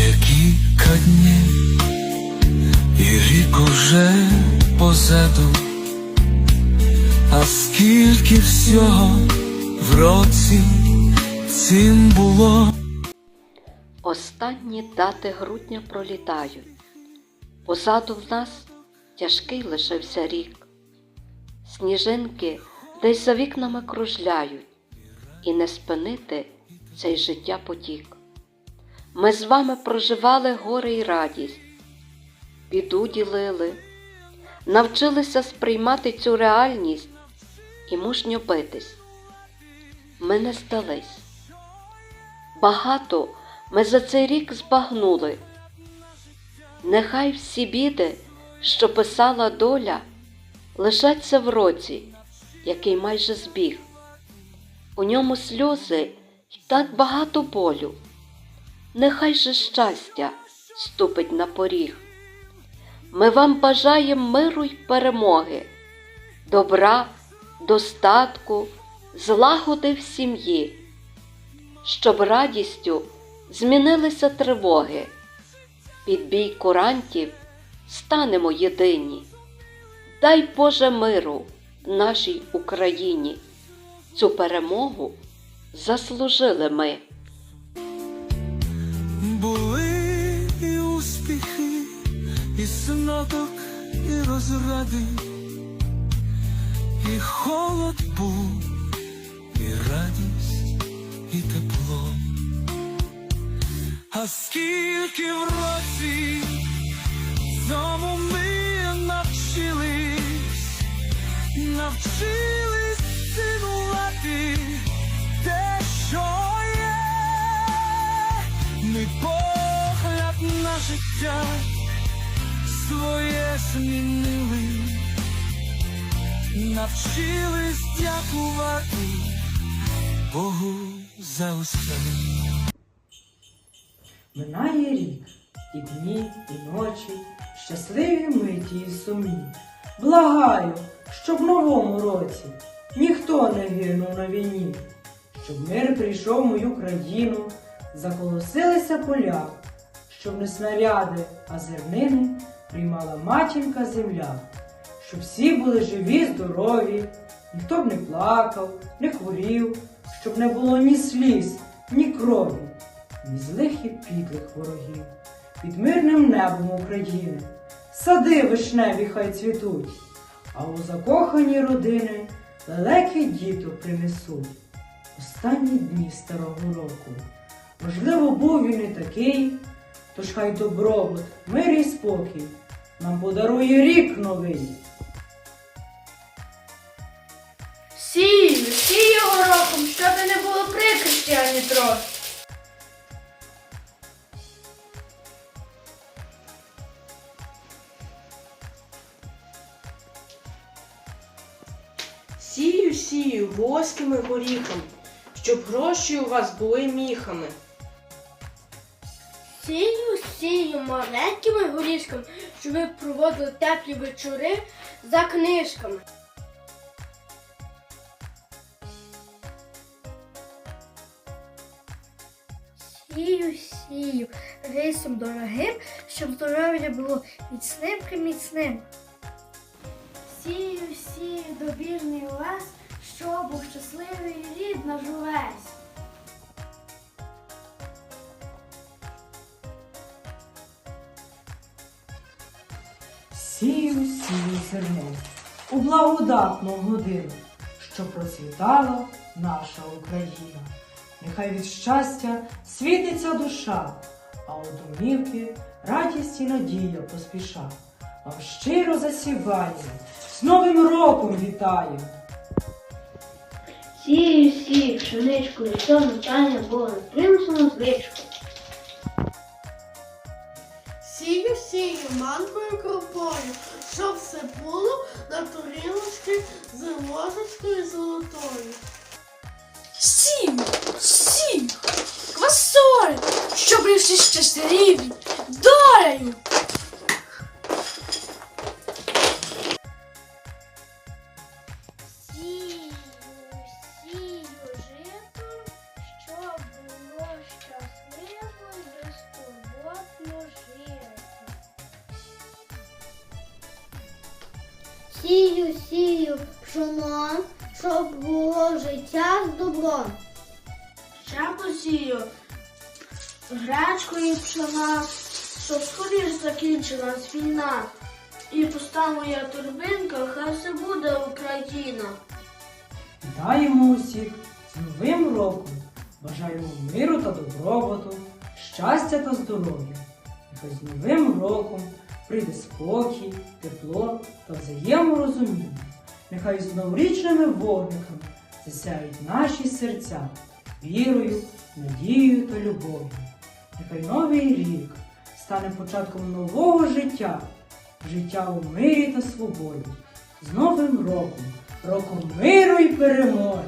Ще кілька днів, і рік уже позаду, а скільки всього в році цим було. Останні дати грудня пролітають. Позаду в нас тяжкий лишився рік. Сніжинки десь за вікнами кружляють, і не спинити цей життя потік. Ми з вами проживали горе й радість, біду ділили, навчилися сприймати цю реальність і мужньо битись. Ми не здались. Багато ми за цей рік збагнули. Нехай всі біди, що писала доля, лишаться в році, який майже збіг. У ньому сльози й так багато болю. Нехай же щастя ступить на поріг. Ми вам бажаємо миру й перемоги, добра, достатку, злагоди в сім'ї щоб радістю змінилися тривоги. Під бій курантів станемо єдині. Дай Боже миру нашій Україні. Цю перемогу заслужили ми. Сноток, і розради, і холод був, і радість, і тепло. А скільки в році цьому ми навчились, навчились цінувати те, що є. Мій погляд на життя змінили, навчились дякувати Богу за усе. Минає рік, і дні, і ночі, щасливі миті і сумні. Благаю, щоб в новому році ніхто не гинув на війні, щоб мир прийшов в мою країну, заколосилися поля, щоб не снаряди, а зернини приймала матінка земля, щоб всі були живі, здорові, ніхто б не плакав, не хворів, щоб не було ні сліз, ні крові ні злих і підлих ворогів, під мирним небом України, сади вишневі хай цвітуть, а у закохані родини далекі діток принесуть. Останні дні старого року. Можливо, був він і такий, тож хай добробут, мир і спокій нам подарує рік новий. Сію, сію горохом, щоб не було прикрості ані трохи. Сію, сію, воскими горіхами, щоб гроші у вас були міхами. Сію, сію маленькими горішками, щоб ви проводили теплі вечори за книжками. Сію, сію, рисом дорогим, щоб здоров'я було міцним міцним. Сію, сію, добірний лес, щоб був щасливий рід наш Сію, сію зерно у благодатну годину, що процвітала наша Україна. Нехай від щастя світиться душа, а у домівки радість і надія поспіша. Вам щиро засіваємо, з Новим роком вітаю! Сію, сію, пшеничку, і все навчання Бога, примусом звичку. Сію, манкою крупою, щоб все було на тарілочці з ложечкою золотою. Сім, сім, квасоль, щоб ви всі рівні! долею. Сію, сію пшоно, щоб було життя з добром. Ще посію гречку і пшона, щоб скоріш закінчилась війна. І пуста моя торбинка, хай все буде Україна. Вітаємо усіх з Новим роком! Бажаємо миру та добробуту, щастя та здоров'я. Нехай з Новим роком прийде спокій, тепло та взаєморозуміння. Нехай з новорічними вогниками засяють наші серця вірою, надією та любов'ю. Нехай новий рік стане початком нового життя, життя у мирі та свободі. З Новим роком, роком миру і перемоги!